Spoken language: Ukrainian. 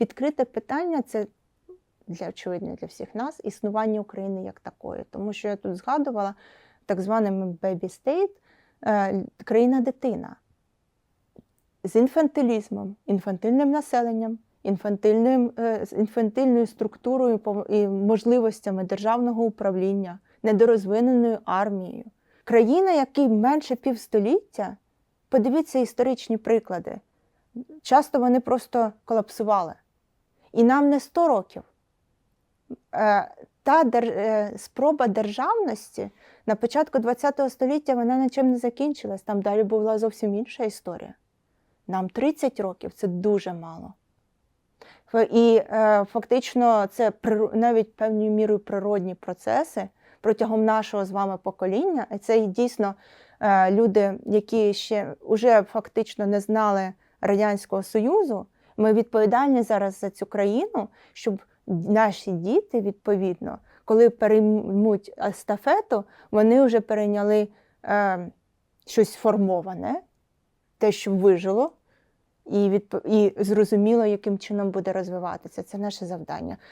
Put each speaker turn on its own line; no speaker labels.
відкрите питання це для очевидно для всіх нас існування України як такої. Тому що я тут згадувала так званими baby state, е, країна-дитина з інфантилізмом, інфантильним населенням, інфантильним, е, з інфантильною структурою і можливостями державного управління, недорозвиненою армією. Країна, якій менше півстоліття, подивіться історичні приклади. Часто вони просто колапсували. І нам не 100 років. Е, Та е, спроба державності на початку ХХ століття вона нічим не закінчилась. Там далі була зовсім інша історія. Нам 30 років це дуже мало. І е, фактично це навіть певною мірою природні процеси протягом нашого з вами покоління. І це дійсно люди, які ще вже фактично не знали Радянського Союзу. Ми відповідальні зараз за цю країну, щоб наші діти, відповідно, коли переймуть естафету, вони вже перейняли е, щось формоване, те, що вижило, і, відп... і зрозуміло, яким чином буде розвиватися. Це наше завдання.